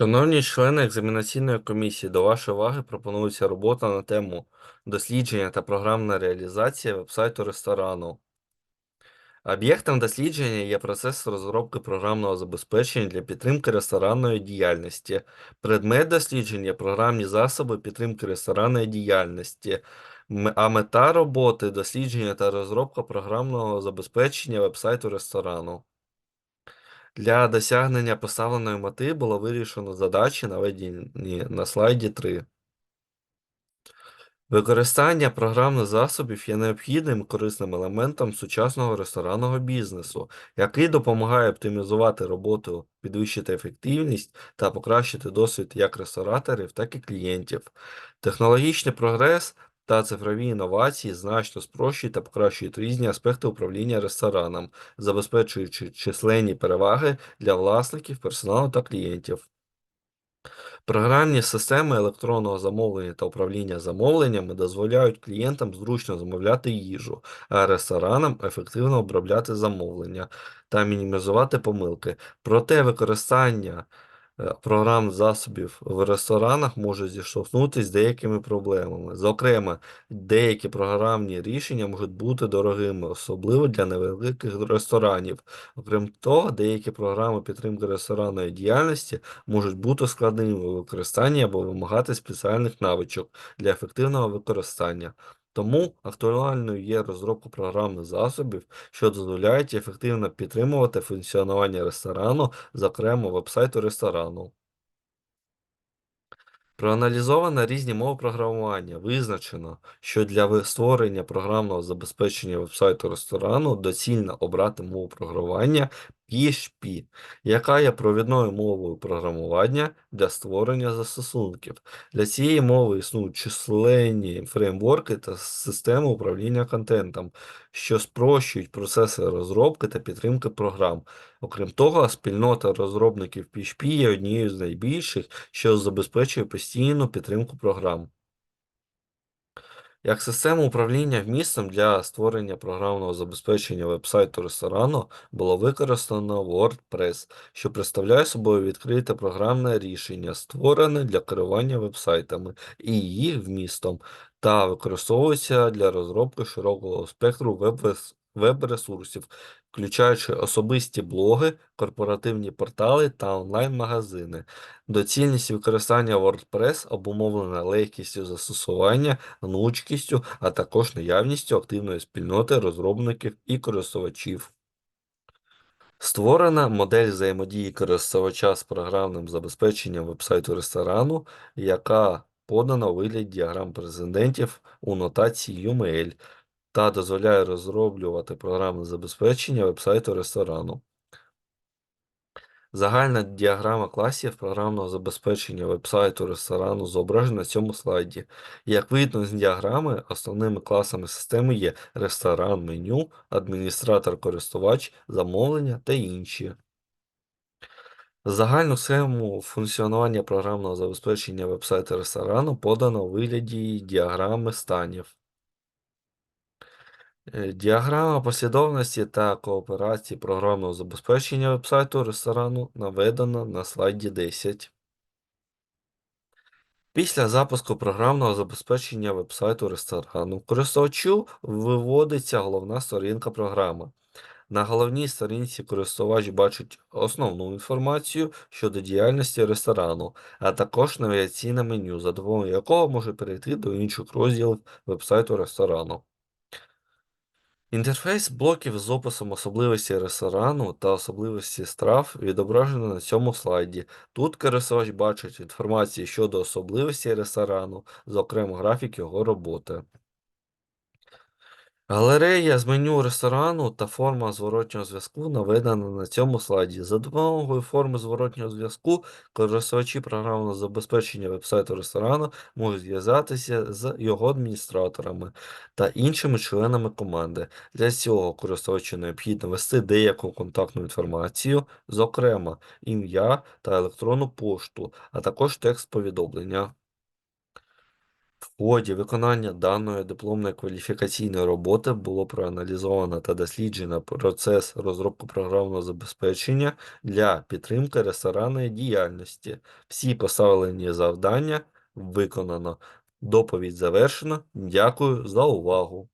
Шановні члени екзаменаційної комісії, до вашої уваги пропонується робота на тему дослідження та програмна реалізація вебсайту ресторану. Об'єктом дослідження є процес розробки програмного забезпечення для підтримки ресторанної діяльності. Предмет дослідження програмні засоби підтримки ресторанної діяльності. А мета роботи дослідження та розробка програмного забезпечення вебсайту ресторану. Для досягнення поставленої мети було вирішено задачі, наведені на слайді 3. Використання програмних засобів є необхідним корисним елементом сучасного ресторанного бізнесу, який допомагає оптимізувати роботу, підвищити ефективність та покращити досвід як рестораторів, так і клієнтів. Технологічний прогрес та цифрові інновації значно спрощують та покращують різні аспекти управління рестораном, забезпечуючи численні переваги для власників, персоналу та клієнтів. Програмні системи електронного замовлення та управління замовленнями дозволяють клієнтам зручно замовляти їжу, а ресторанам ефективно обробляти замовлення та мінімізувати помилки. Проте використання програм засобів в ресторанах може зіштовхнутися з деякими проблемами. Зокрема, деякі програмні рішення можуть бути дорогими, особливо для невеликих ресторанів. Окрім того, деякі програми підтримки ресторанної діяльності можуть бути складними у використанні або вимагати спеціальних навичок для ефективного використання. Тому актуальною є розробка програмних засобів, що дозволяють ефективно підтримувати функціонування ресторану, зокрема вебсайту ресторану. Проаналізовано різні мови програмування. Визначено, що для створення програмного забезпечення вебсайту ресторану доцільно обрати мову програмування PHP, яка є провідною мовою програмування для створення застосунків. Для цієї мови існують численні фреймворки та системи управління контентом, що спрощують процеси розробки та підтримки програм. Окрім того, спільнота розробників PHP є однією з найбільших, що забезпечує постійну підтримку програм. Як систему управління вмістом для створення програмного забезпечення вебсайту ресторану було використано WordPress, що представляє собою відкрите програмне рішення, створене для керування вебсайтами і їх вмістом, та використовується для розробки широкого спектру веб- веб-ресурсів, включаючи особисті блоги, корпоративні портали та онлайн-магазини. Доцільність використання WordPress обумовлена легкістю застосування, гнучкістю, а також наявністю активної спільноти розробників і користувачів. Створена модель взаємодії користувача з програмним забезпеченням вебсайту ресторану, яка подана у вигляді діаграм президентів у нотації UML та дозволяє розроблювати програмне забезпечення вебсайту ресторану. Загальна діаграма класів програмного забезпечення вебсайту ресторану зображена на цьому слайді. Як видно з діаграми, основними класами системи є ресторан, меню, адміністратор-користувач, замовлення та інші. Загальну схему функціонування програмного забезпечення вебсайту ресторану подано у вигляді діаграми станів. Е, Діаграма послідовності та кооперації програмного забезпечення вебсайту ресторану наведена на слайді 10. Після запуску програмного забезпечення вебсайту ресторану користувачу виводиться головна сторінка програми. На головній сторінці користувач бачить основну інформацію щодо діяльності ресторану, а також навігаційне меню, за допомогою якого може перейти до інших розділів вебсайту ресторану. Інтерфейс блоків з описом особливості ресторану та особливості страв відображено на цьому слайді. Тут користувач бачить інформацію щодо особливості ресторану, зокрема графік його роботи. Галерея з меню ресторану та форма зворотнього зв'язку наведена на цьому слайді. За допомогою форми зворотнього зв'язку користувачі програмного забезпечення вебсайту ресторану можуть зв'язатися з його адміністраторами та іншими членами команди. Для цього користувачу необхідно ввести деяку контактну інформацію, зокрема ім'я та електронну пошту, а також текст повідомлення. В ході виконання даної дипломної кваліфікаційної роботи було проаналізовано та досліджено процес розробки програмного забезпечення для підтримки ресторанної діяльності. Всі поставлені завдання виконано. Доповідь завершена. Дякую за увагу.